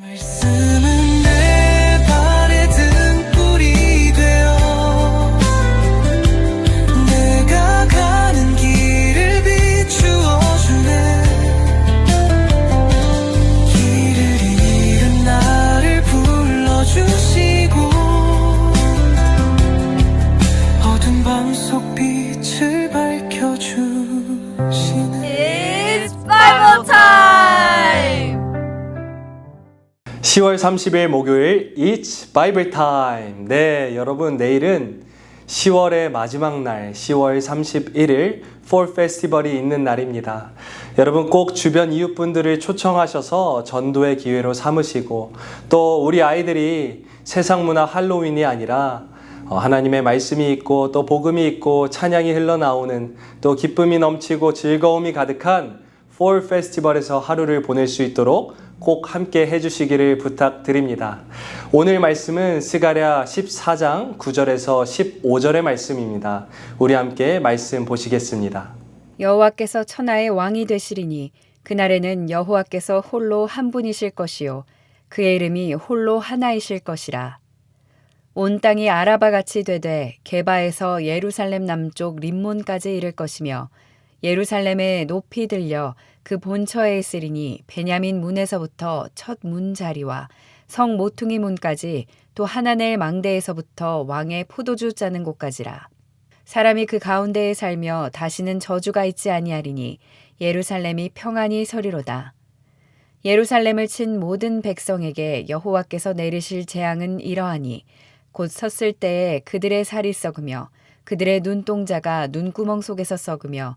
말씀 30일 목요일 It's Bible Time. 네, 여러분 내일은 10월의 마지막 날, 10월 31일 Fall Festival이 있는 날입니다. 여러분 꼭 주변 이웃분들을 초청하셔서 전도의 기회로 삼으시고 또 우리 아이들이 세상 문화 할로윈이 아니라 어, 하나님의 말씀이 있고 또 복음이 있고 찬양이 흘러나오는 또 기쁨이 넘치고 즐거움이 가득한 폴 페스티벌에서 하루를 보낼 수 있도록 꼭 함께 해주시기를 부탁드립니다. 오늘 말씀은 스가랴 14장 9절에서 15절의 말씀입니다. 우리 함께 말씀 보시겠습니다. 여호와께서 천하의 왕이 되시리니 그날에는 여호와께서 홀로 한 분이실 것이요 그의 이름이 홀로 하나이실 것이라 온 땅이 아라바 같이 되되 게바에서 예루살렘 남쪽 림몬까지 이를 것이며 예루살렘에 높이 들려 그 본처에 있으리니 베냐민 문에서부터 첫 문자리와 성 모퉁이 문까지 또 하나넬 망대에서부터 왕의 포도주 짜는 곳까지라 사람이 그 가운데에 살며 다시는 저주가 있지 아니하리니 예루살렘이 평안히 서리로다. 예루살렘을 친 모든 백성에게 여호와께서 내리실 재앙은 이러하니 곧 섰을 때에 그들의 살이 썩으며 그들의 눈동자가 눈구멍 속에서 썩으며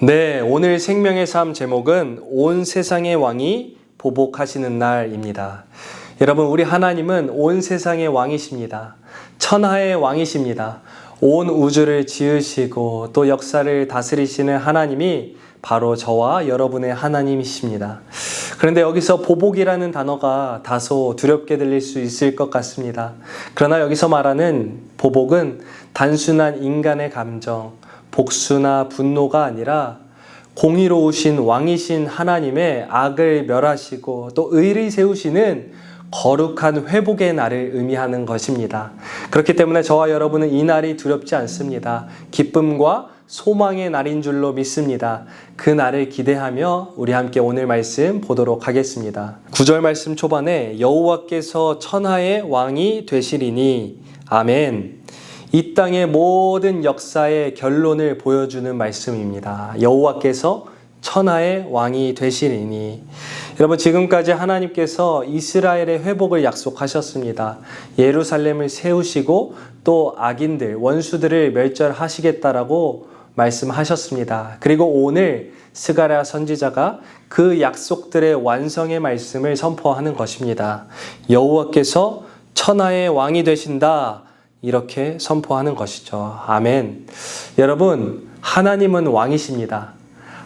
네, 오늘 생명의 삶 제목은 온 세상의 왕이 보복하시는 날입니다. 여러분, 우리 하나님은 온 세상의 왕이십니다. 천하의 왕이십니다. 온 우주를 지으시고 또 역사를 다스리시는 하나님이 바로 저와 여러분의 하나님이십니다. 그런데 여기서 보복이라는 단어가 다소 두렵게 들릴 수 있을 것 같습니다. 그러나 여기서 말하는 보복은 단순한 인간의 감정, 복수나 분노가 아니라 공의로우신 왕이신 하나님의 악을 멸하시고 또 의를 세우시는 거룩한 회복의 날을 의미하는 것입니다. 그렇기 때문에 저와 여러분은 이 날이 두렵지 않습니다. 기쁨과 소망의 날인 줄로 믿습니다. 그 날을 기대하며 우리 함께 오늘 말씀 보도록 하겠습니다. 9절 말씀 초반에 여호와께서 천하의 왕이 되시리니 아멘. 이 땅의 모든 역사의 결론을 보여주는 말씀입니다. 여호와께서 천하의 왕이 되시리니 여러분 지금까지 하나님께서 이스라엘의 회복을 약속하셨습니다. 예루살렘을 세우시고 또 악인들 원수들을 멸절하시겠다라고 말씀하셨습니다. 그리고 오늘 스가랴 선지자가 그 약속들의 완성의 말씀을 선포하는 것입니다. 여호와께서 천하의 왕이 되신다. 이렇게 선포하는 것이죠. 아멘. 여러분, 하나님은 왕이십니다.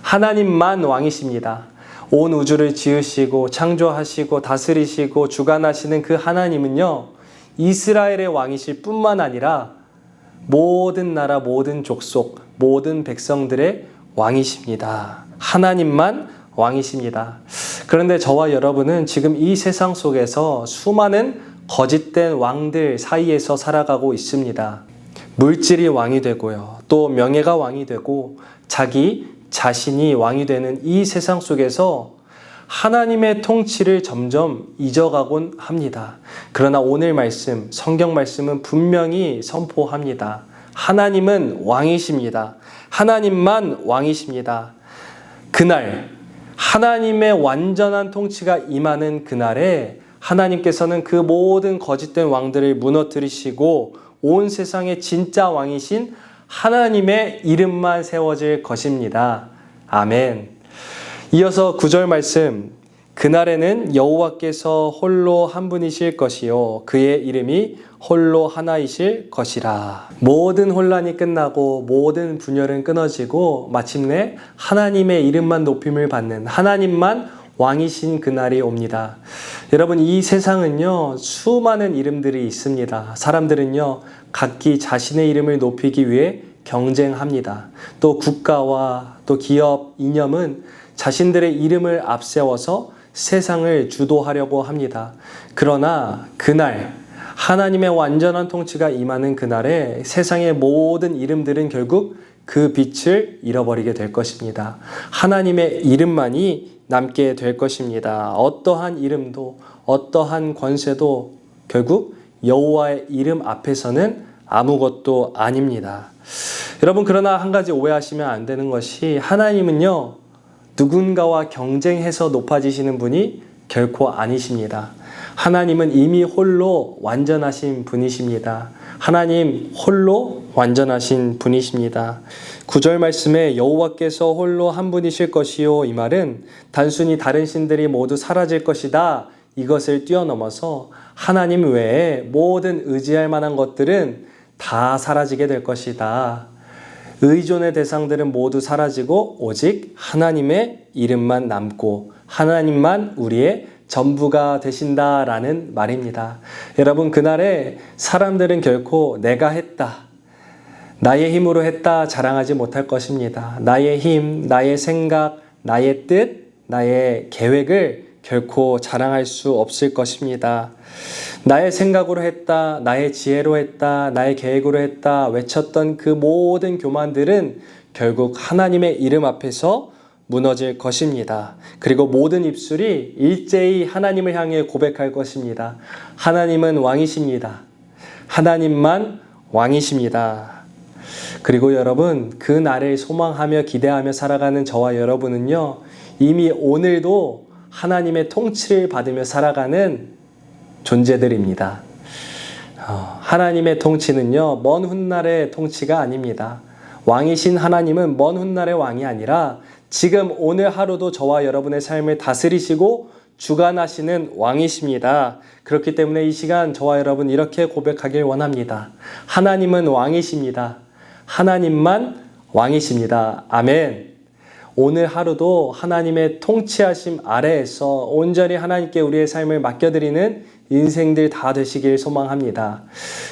하나님만 왕이십니다. 온 우주를 지으시고 창조하시고 다스리시고 주관하시는 그 하나님은요, 이스라엘의 왕이실 뿐만 아니라 모든 나라, 모든 족속, 모든 백성들의 왕이십니다. 하나님만 왕이십니다. 그런데 저와 여러분은 지금 이 세상 속에서 수많은 거짓된 왕들 사이에서 살아가고 있습니다. 물질이 왕이 되고요. 또 명예가 왕이 되고 자기 자신이 왕이 되는 이 세상 속에서 하나님의 통치를 점점 잊어가곤 합니다. 그러나 오늘 말씀, 성경 말씀은 분명히 선포합니다. 하나님은 왕이십니다. 하나님만 왕이십니다. 그날, 하나님의 완전한 통치가 임하는 그날에 하나님께서는 그 모든 거짓된 왕들을 무너뜨리시고 온 세상의 진짜 왕이신 하나님의 이름만 세워질 것입니다. 아멘. 이어서 구절 말씀 그날에는 여호와께서 홀로 한 분이실 것이요 그의 이름이 홀로 하나이실 것이라. 모든 혼란이 끝나고 모든 분열은 끊어지고 마침내 하나님의 이름만 높임을 받는 하나님만 왕이신 그날이 옵니다. 여러분 이 세상은요 수많은 이름들이 있습니다. 사람들은요 각기 자신의 이름을 높이기 위해 경쟁합니다. 또 국가와 또 기업, 이념은 자신들의 이름을 앞세워서 세상을 주도하려고 합니다. 그러나 그날 하나님의 완전한 통치가 임하는 그날에 세상의 모든 이름들은 결국 그 빛을 잃어버리게 될 것입니다. 하나님의 이름만이 남게 될 것입니다. 어떠한 이름도 어떠한 권세도 결국 여호와의 이름 앞에서는 아무것도 아닙니다. 여러분 그러나 한 가지 오해하시면 안 되는 것이 하나님은요 누군가와 경쟁해서 높아지시는 분이 결코 아니십니다. 하나님은 이미 홀로 완전하신 분이십니다. 하나님 홀로 완전하신 분이십니다. 구절 말씀에 여호와께서 홀로 한 분이실 것이요 이 말은 단순히 다른 신들이 모두 사라질 것이다 이것을 뛰어넘어서 하나님 외에 모든 의지할 만한 것들은 다 사라지게 될 것이다. 의존의 대상들은 모두 사라지고 오직 하나님의 이름만 남고 하나님만 우리의 전부가 되신다라는 말입니다. 여러분 그날에 사람들은 결코 내가 했다. 나의 힘으로 했다 자랑하지 못할 것입니다. 나의 힘, 나의 생각, 나의 뜻, 나의 계획을 결코 자랑할 수 없을 것입니다. 나의 생각으로 했다, 나의 지혜로 했다, 나의 계획으로 했다 외쳤던 그 모든 교만들은 결국 하나님의 이름 앞에서 무너질 것입니다. 그리고 모든 입술이 일제히 하나님을 향해 고백할 것입니다. 하나님은 왕이십니다. 하나님만 왕이십니다. 그리고 여러분, 그 날을 소망하며 기대하며 살아가는 저와 여러분은요, 이미 오늘도 하나님의 통치를 받으며 살아가는 존재들입니다. 어, 하나님의 통치는요, 먼 훗날의 통치가 아닙니다. 왕이신 하나님은 먼 훗날의 왕이 아니라 지금 오늘 하루도 저와 여러분의 삶을 다스리시고 주관하시는 왕이십니다. 그렇기 때문에 이 시간 저와 여러분 이렇게 고백하길 원합니다. 하나님은 왕이십니다. 하나님만 왕이십니다. 아멘. 오늘 하루도 하나님의 통치하심 아래에서 온전히 하나님께 우리의 삶을 맡겨드리는 인생들 다 되시길 소망합니다.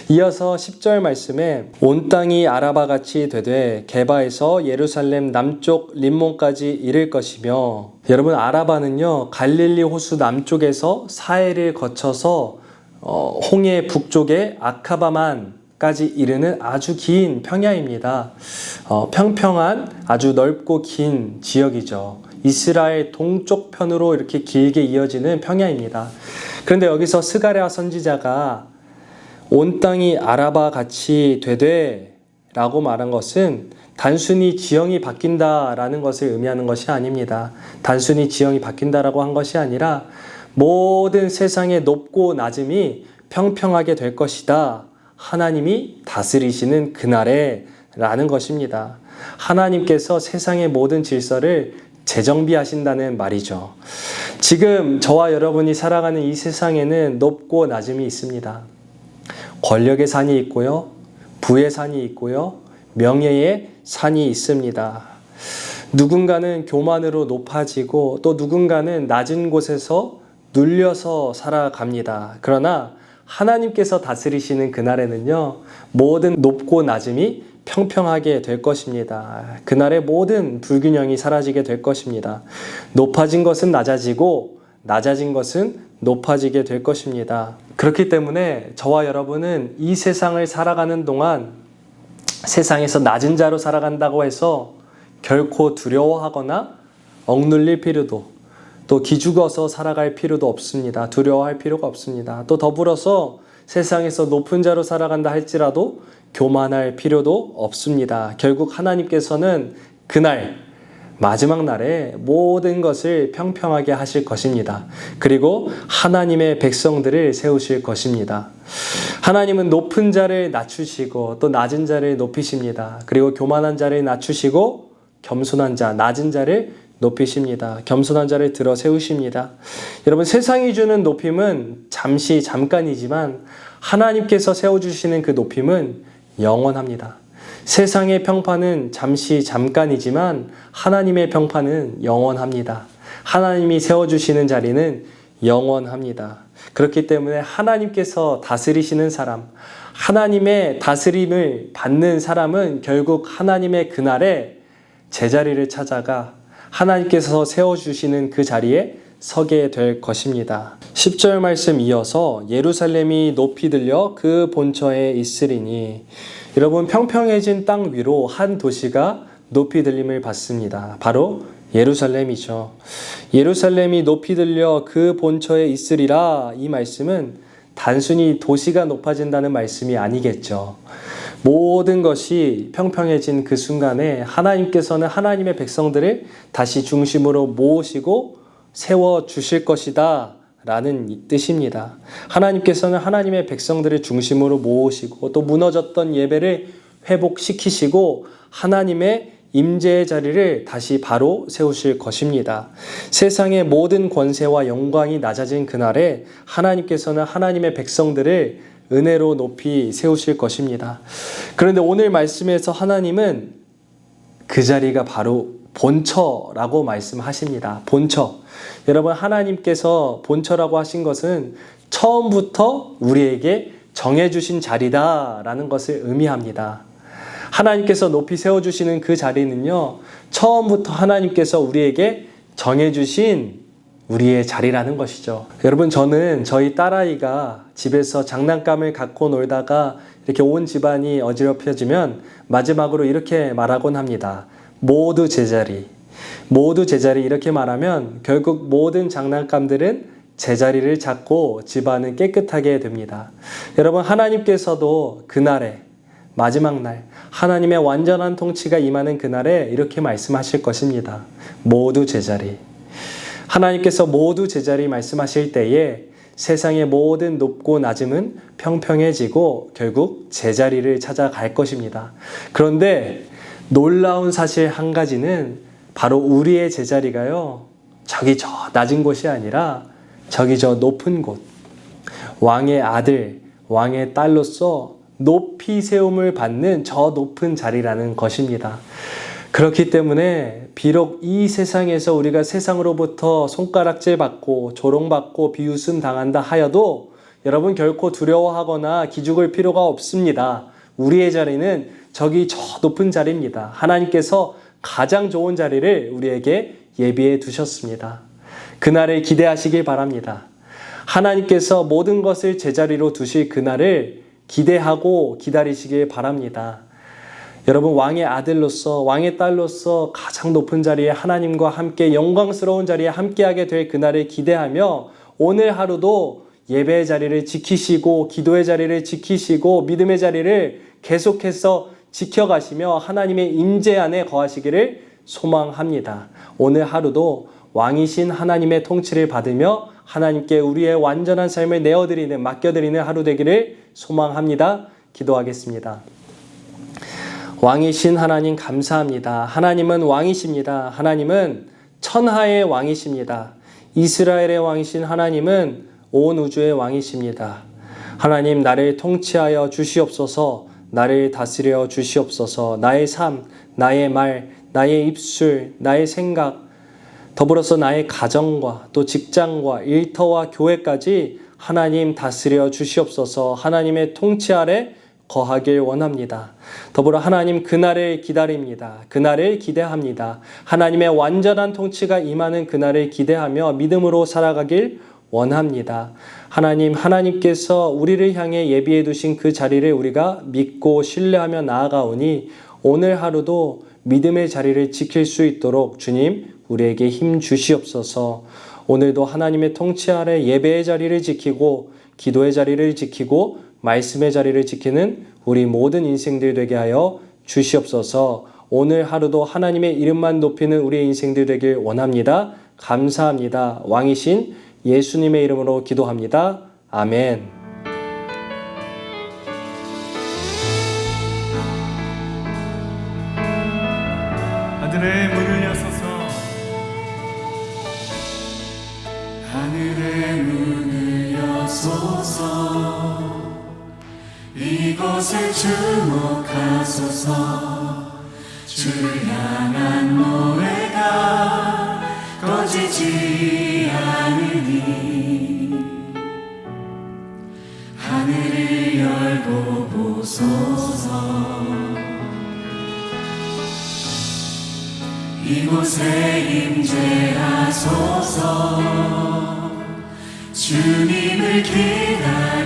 이어서 10절 말씀에 온 땅이 아라바 같이 되되 게바에서 예루살렘 남쪽 림몬까지 이를 것이며 여러분 아라바는요 갈릴리 호수 남쪽에서 사해를 거쳐서 어, 홍해 북쪽에 아카바만 까지 이르는 아주 긴 평야입니다. 어, 평평한 아주 넓고 긴 지역이죠. 이스라엘 동쪽 편으로 이렇게 길게 이어지는 평야입니다. 그런데 여기서 스가랴 선지자가 온 땅이 아라바 같이 되되 라고 말한 것은 단순히 지형이 바뀐다라는 것을 의미하는 것이 아닙니다. 단순히 지형이 바뀐다라고 한 것이 아니라 모든 세상의 높고 낮음이 평평하게 될 것이다. 하나님이 다스리시는 그날에 라는 것입니다. 하나님께서 세상의 모든 질서를 재정비하신다는 말이죠. 지금 저와 여러분이 살아가는 이 세상에는 높고 낮음이 있습니다. 권력의 산이 있고요. 부의 산이 있고요. 명예의 산이 있습니다. 누군가는 교만으로 높아지고 또 누군가는 낮은 곳에서 눌려서 살아갑니다. 그러나 하나님께서 다스리시는 그날에는요, 모든 높고 낮음이 평평하게 될 것입니다. 그날의 모든 불균형이 사라지게 될 것입니다. 높아진 것은 낮아지고, 낮아진 것은 높아지게 될 것입니다. 그렇기 때문에 저와 여러분은 이 세상을 살아가는 동안 세상에서 낮은 자로 살아간다고 해서 결코 두려워하거나 억눌릴 필요도 또 기죽어서 살아갈 필요도 없습니다. 두려워할 필요가 없습니다. 또 더불어서 세상에서 높은 자로 살아간다 할지라도 교만할 필요도 없습니다. 결국 하나님께서는 그날 마지막 날에 모든 것을 평평하게 하실 것입니다. 그리고 하나님의 백성들을 세우실 것입니다. 하나님은 높은 자를 낮추시고 또 낮은 자를 높이십니다. 그리고 교만한 자를 낮추시고 겸손한 자, 낮은 자를 높이십니다. 겸손한 자를 들어 세우십니다. 여러분 세상이 주는 높임은 잠시 잠깐이지만 하나님께서 세워주시는 그 높임은 영원합니다. 세상의 평판은 잠시 잠깐이지만 하나님의 평판은 영원합니다. 하나님이 세워주시는 자리는 영원합니다. 그렇기 때문에 하나님께서 다스리시는 사람, 하나님의 다스림을 받는 사람은 결국 하나님의 그날에 제자리를 찾아가 하나님께서 세워주시는 그 자리에 서게 될 것입니다. 10절 말씀 이어서 예루살렘이 높이 들려 그 본처에 있으리니 여러분 평평해진 땅 위로 한 도시가 높이 들림을 받습니다. 바로 예루살렘이죠. 예루살렘이 높이 들려 그 본처에 있으리라 이 말씀은 단순히 도시가 높아진다는 말씀이 아니겠죠. 모든 것이 평평해진 그 순간에 하나님께서는 하나님의 백성들을 다시 중심으로 모으시고 세워 주실 것이다. 라는 뜻입니다. 하나님께서는 하나님의 백성들을 중심으로 모으시고 또 무너졌던 예배를 회복시키시고 하나님의 임재의 자리를 다시 바로 세우실 것입니다. 세상의 모든 권세와 영광이 낮아진 그날에 하나님께서는 하나님의 백성들을 은혜로 높이 세우실 것입니다. 그런데 오늘 말씀에서 하나님은 그 자리가 바로 본처라고 말씀하십니다. 본처. 여러분, 하나님께서 본처라고 하신 것은 처음부터 우리에게 정해주신 자리다라는 것을 의미합니다. 하나님께서 높이 세워주시는 그 자리는요, 처음부터 하나님께서 우리에게 정해주신 우리의 자리라는 것이죠. 여러분, 저는 저희 딸아이가 집에서 장난감을 갖고 놀다가 이렇게 온 집안이 어지럽혀지면 마지막으로 이렇게 말하곤 합니다. 모두 제자리. 모두 제자리 이렇게 말하면 결국 모든 장난감들은 제자리를 잡고 집안은 깨끗하게 됩니다. 여러분, 하나님께서도 그날에 마지막 날 하나님의 완전한 통치가 임하는 그날에 이렇게 말씀하실 것입니다. 모두 제자리. 하나님께서 모두 제자리 말씀하실 때에 세상의 모든 높고 낮음은 평평해지고 결국 제자리를 찾아갈 것입니다. 그런데 놀라운 사실 한 가지는 바로 우리의 제자리가요, 저기 저 낮은 곳이 아니라 저기 저 높은 곳, 왕의 아들, 왕의 딸로서 높이 세움을 받는 저 높은 자리라는 것입니다. 그렇기 때문에 비록 이 세상에서 우리가 세상으로부터 손가락질 받고 조롱받고 비웃음 당한다 하여도 여러분 결코 두려워하거나 기죽을 필요가 없습니다. 우리의 자리는 저기 저 높은 자리입니다. 하나님께서 가장 좋은 자리를 우리에게 예비해 두셨습니다. 그날을 기대하시길 바랍니다. 하나님께서 모든 것을 제자리로 두실 그날을 기대하고 기다리시길 바랍니다. 여러분 왕의 아들로서 왕의 딸로서 가장 높은 자리에 하나님과 함께 영광스러운 자리에 함께하게 될 그날을 기대하며 오늘 하루도 예배의 자리를 지키시고 기도의 자리를 지키시고 믿음의 자리를 계속해서 지켜가시며 하나님의 임재 안에 거하시기를 소망합니다. 오늘 하루도 왕이신 하나님의 통치를 받으며 하나님께 우리의 완전한 삶을 내어드리는 맡겨드리는 하루 되기를 소망합니다. 기도하겠습니다. 왕이신 하나님 감사합니다. 하나님은 왕이십니다. 하나님은 천하의 왕이십니다. 이스라엘의 왕이신 하나님은 온 우주의 왕이십니다. 하나님 나를 통치하여 주시옵소서. 나를 다스려 주시옵소서. 나의 삶, 나의 말, 나의 입술, 나의 생각, 더불어서 나의 가정과 또 직장과 일터와 교회까지 하나님 다스려 주시옵소서. 하나님의 통치 아래 거하길 원합니다. 더불어 하나님 그날을 기다립니다. 그날을 기대합니다. 하나님의 완전한 통치가 임하는 그날을 기대하며 믿음으로 살아가길 원합니다. 하나님, 하나님께서 우리를 향해 예비해 두신 그 자리를 우리가 믿고 신뢰하며 나아가오니 오늘 하루도 믿음의 자리를 지킬 수 있도록 주님, 우리에게 힘 주시옵소서. 오늘도 하나님의 통치 아래 예배의 자리를 지키고 기도의 자리를 지키고 말씀의 자리를 지키는 우리 모든 인생들 되게 하여 주시옵소서. 오늘 하루도 하나님의 이름만 높이는 우리의 인생들 되길 원합니다. 감사합니다. 왕이신 예수님의 이름으로 기도합니다. 아멘. 하늘의 문을 여소서 하늘의 문을 여소서 이곳에 주목하소서 주를 향한 노래가 꺼지지 않. 하늘을 열고 보소서. 이곳에 임재하소서. 주님을 기다립